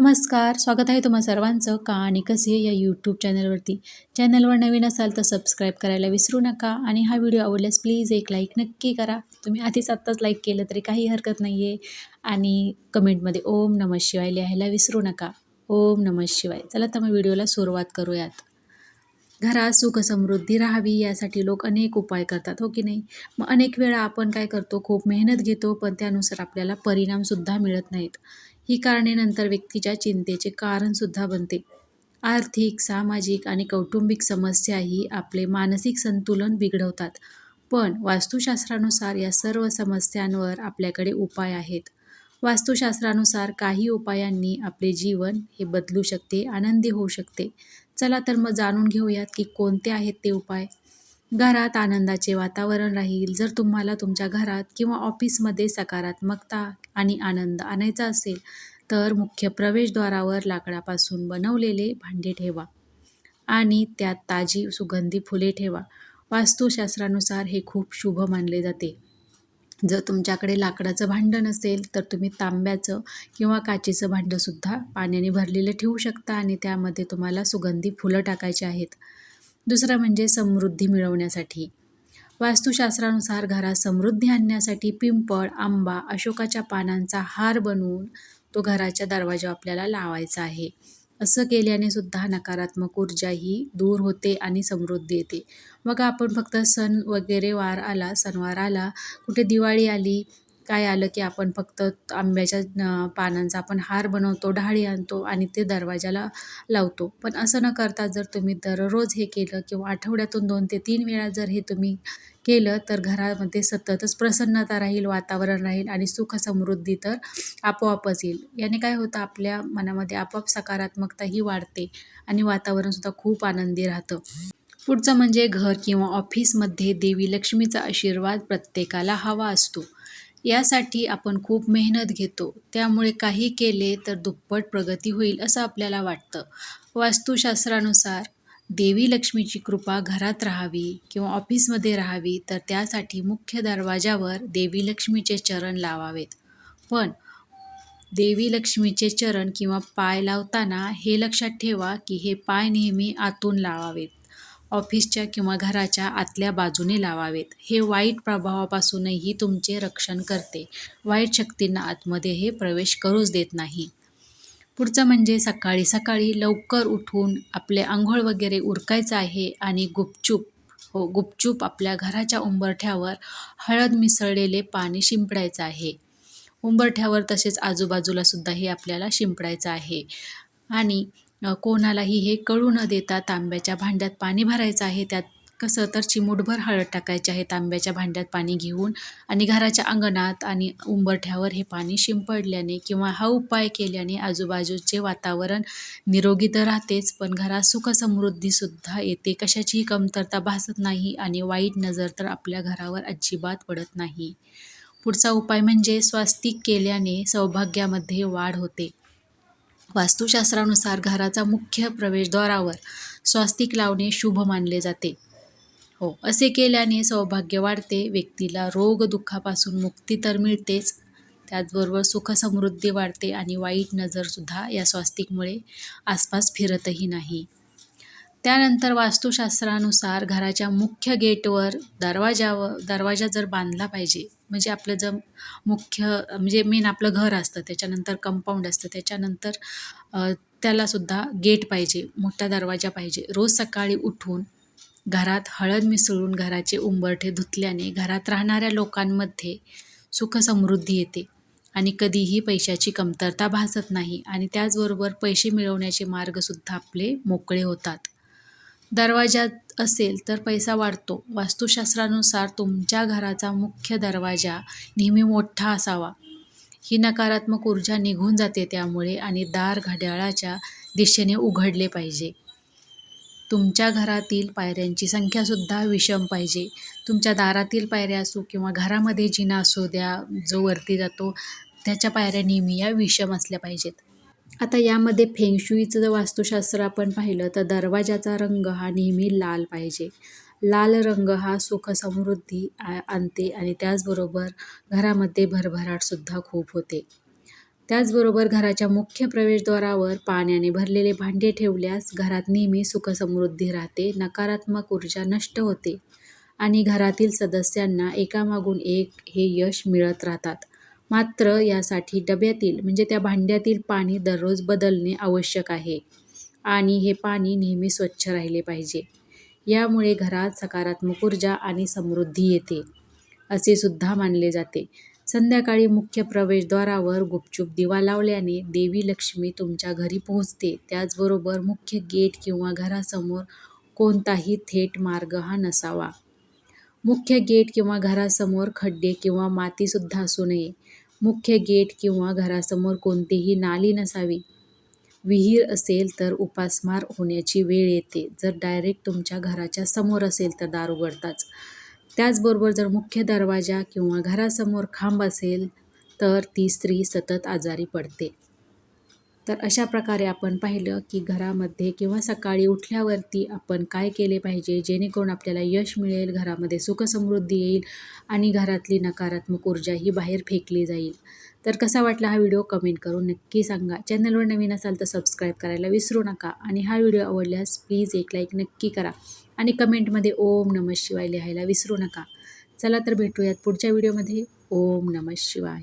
नमस्कार स्वागत आहे तुम्हा सर्वांचं का आणि कसे या यूट्यूब चॅनलवरती चॅनलवर नवीन असाल तर सबस्क्राईब करायला विसरू नका आणि हा व्हिडिओ आवडल्यास प्लीज एक लाईक नक्की करा. तुम्ही आधीच आत्ताच लाईक केलं तरी काही हरकत नाही आहे आणि कमेंटमध्ये ओम नमः शिवाय लिहायला विसरू नका. ओम नमः शिवाय. चला तर मग व्हिडिओला सुरुवात करूयात. घरात सुख समृद्धी राहावी यासाठी लोक अनेक उपाय करतात हो की नाही? मग अनेक वेळा आपण काय करतो खूप मेहनत घेतो पण त्यानुसार आपल्याला परिणामसुद्धा मिळत नाहीत. ही कारणे नंतर व्यक्तीच्या चिंतेचे कारणसुद्धा बनते. आर्थिक सामाजिक आणि कौटुंबिक समस्याही आपले मानसिक संतुलन बिघडवतात. पण वास्तुशास्त्रानुसार या सर्व समस्यांवर आपल्याकडे उपाय आहेत. वास्तुशास्त्रानुसार काही उपायांनी आपले जीवन हे बदलू शकते आनंदी होऊ शकते. चला तर मग जाणून घेऊयात की कोणते आहेत ते उपाय? घरात आनंदाचे वातावरण राहील. जर तुम्हाला तुमच्या घरात किंवा ऑफिसमध्ये सकारात्मकता आणि आनंद आणायचा असेल तर मुख्य प्रवेशद्वारावर लाकडापासून बनवलेले भांडे ठेवा आणि त्यात ताजी सुगंधी फुले ठेवा. वास्तुशास्त्रानुसार हे खूप शुभ मानले जाते. जर तुमच्याकडे लाकडाचं भांडं नसेल तर तुम्ही तांब्याचं किंवा काचेचं भांडंसुद्धा पाण्याने भरलेलं ठेवू शकता आणि त्यामध्ये तुम्हाला सुगंधी फुलं टाकायची आहेत. दुसरं म्हणजे समृद्धी मिळवण्यासाठी. वास्तुशास्त्रानुसार घरात समृद्धी आणण्यासाठी पिंपळ आंबा अशोकाच्या पानांचा हार बनवून तो घराच्या दरवाजा आपल्याला लावायचा आहे. असं केल्याने सुद्धा नकारात्मक ऊर्जा ही दूर होते आणि समृद्धी येते. मग आपण फक्त सण वगैरे वार आला सणवार आला कुठे दिवाळी आली काय आलं की आपण फक्त आंब्याच्या पानांचा आपण हार बनवतो ढाळी आणतो आणि ते दरवाजाला लावतो. पण असं न करता जर तुम्ही दररोज हे केलं किंवा आठवड्यातून दोन ते तीन वेळा जर हे तुम्ही केलं तर घरामध्ये सततच प्रसन्नता राहील वातावरण राहील आणि सुख समृद्धी तर आपोआपच येईल. याने काय होतं आपल्या मनामध्ये आपोआप सकारात्मकताही वाढते आणि वातावरणसुद्धा खूप आनंदी राहतं. पुढचं म्हणजे घर किंवा ऑफिसमध्ये देवी लक्ष्मीचा आशीर्वाद प्रत्येकाला हवा असतो. यासाठी आपण खूप मेहनत घेतो. त्यामुळे काही केले तर दुप्पट प्रगती होईल असं आपल्याला वाटतं. वास्तुशास्त्रानुसार देवी लक्ष्मीची कृपा घरात राहावी किंवा ऑफिसमध्ये राहावी तर त्यासाठी मुख्य दरवाजावर देवी लक्ष्मीचे चरण लावावेत. पण देवी लक्ष्मीचे चरण किंवा पाय लावताना हे लक्षात ठेवा की हे पाय नेहमी आतून लावावेत. ऑफिसच्या किंवा घराच्या आतल्या बाजूने लावावेत. हे वाईट प्रभावापासूनही तुमचे रक्षण करते. वाईट शक्तींना आतमध्ये हे प्रवेश करूच देत नाही. पुढचं म्हणजे सकाळी सकाळी लवकर उठून आपले आंघोळ वगैरे उरकायचं आहे आणि गुपचूप हो गुपचूप आपल्या घराच्या उंबरठ्यावर हळद मिसळलेले पाणी शिंपडायचं आहे. उंबरठ्यावर तसेच आजूबाजूला सुद्धा हे आपल्याला शिंपडायचं आहे. आणि कोणालाही हे कळू न देता तांब्याच्या भांड्यात पाणी भरायचं आहे. त्यात कसं तर चिमूटभर हळद टाकायचे आहे तांब्याच्या भांड्यात पाणी घेऊन आणि घराच्या अंगणात आणि उंबरठ्यावर हे पाणी शिंपडल्याने किंवा हा उपाय केल्याने आजूबाजूचे वातावरण निरोगी तर राहतेच. पण घरात सुखसमृद्धीसुद्धा येते. कशाचीही कमतरता भासत नाही आणि वाईट नजर तर आपल्या घरावर अजिबात पडत नाही. पुढचा उपाय म्हणजे स्वास्तिक केल्याने सौभाग्यामध्ये वाढ होते. वास्तुशास्त्रानुसार घराचा मुख्य प्रवेशद्वारावर स्वास्तिक लावणे शुभ मानले जाते. हो असे केल्याने सौभाग्य वाढते व्यक्तीला रोग दुःखापासून मुक्ती तर मिळतेच त्याचबरोबर सुखसमृद्धी वाढते आणि वाईट नजरसुद्धा या स्वास्तिकमुळे आसपास फिरतही नाही. त्यानंतर वास्तुशास्त्रानुसार घराच्या मुख्य गेटवर दरवाजावर दरवाजा जर बांधला पाहिजे म्हणजे आपलं जर मुख्य म्हणजे मेन आपलं घर असतं त्याच्यानंतर कंपाऊंड असतं त्याच्यानंतर त्यालासुद्धा गेट पाहिजे मोठा दरवाजा पाहिजे. रोज सकाळी उठून घरात हळद मिसळून घराचे उंबरठे धुतल्याने घरात राहणाऱ्या लोकांमध्ये सुखसमृद्धी येते आणि कधीही पैशाची कमतरता भासत नाही आणि त्याचबरोबर पैसे मिळवण्याचे मार्गसुद्धा आपले मोकळे होतात. दरवाजात असेल तर पैसा वाढतो. वास्तुशास्त्रानुसार तुमच्या घराचा मुख्य दरवाजा नेहमी मोठा असावा. ही नकारात्मक ऊर्जा निघून जाते त्यामुळे आणि दार घड्याळाच्या दिशेने उघडले पाहिजे. तुमच्या घरातील पायऱ्यांची संख्यासुद्धा विषम पाहिजे. तुमच्या दारातील पायऱ्या असो किंवा घरामध्ये जिना असू द्या जो वरती जातो त्याच्या पायऱ्या नेहमी या विषम असल्या पाहिजेत. आता यामध्ये फेंगशुईचं जर वास्तुशास्त्र आपण पाहिलं तर दरवाजाचा रंग हा नेहमी लाल पाहिजे. लाल रंग हा सुख समृद्धी आणते आणि त्याचबरोबर घरामध्ये भरभराटसुद्धा खूप होते. त्याचबरोबर घराच्या मुख्य प्रवेशद्वारावर पाण्याने भरलेले भांडे ठेवल्यास घरात नेहमी सुखसमृद्धी राहते नकारात्मक ऊर्जा नष्ट होते आणि घरातील सदस्यांना एकामागून एक हे यश मिळत राहतात. मात्र यासाठी डब्यातील म्हणजे त्या भांड्यातील पाणी दररोज बदलणे आवश्यक आहे आणि हे पाणी नेहमी स्वच्छ राहिले पाहिजे. यामुळे घरात सकारात्मक ऊर्जा आणि समृद्धी येते असे सुद्धा मानले जाते. संध्याकाळी मुख्य प्रवेशद्वारावर गुपचूप दिवा लावल्याने देवी लक्ष्मी तुमच्या घरी पोहोचते. त्याचबरोबर मुख्य गेट किंवा घरासमोर कोणताही थेट मार्ग हा नसावा. मुख्य गेट किंवा घरासमोर खड्डे किंवा मातीसुद्धा असू नये. मुख्य गेट किंवा घरासमोर कोणतीही नाली नसावी. विहीर असेल तर उपासमार होण्याची वेळ येते. जर डायरेक्ट तुमच्या घराच्या समोर असेल तर दार उघडताच. त्याचबरोबर जर मुख्य दरवाजा किंवा घरासमोर खांब असेल तर ती स्त्री सतत आजारी पडते. तर अशा प्रकारे आपण पाहिलं की घरामध्ये किंवा सकाळी उठल्यावरती आपण काय केले पाहिजे जेणेकरून आपल्याला यश मिळेल घरामध्ये सुखसमृद्धी येईल आणि घरातली नकारात्मक ऊर्जा ही बाहेर फेकली जाईल. तर कसा वाटला हा व्हिडिओ कमेंट करून नक्की सांगा. चॅनलवर नवीन असाल तर सबस्क्राईब करायला विसरू नका आणि हा व्हिडिओ आवडल्यास प्लीज एक लाईक नक्की करा आणि कमेंटमध्ये ओम नमः शिवाय लिहायला विसरू नका. चला तर भेटूयात पुढच्या व्हिडिओमध्ये. ओम नमः शिवाय.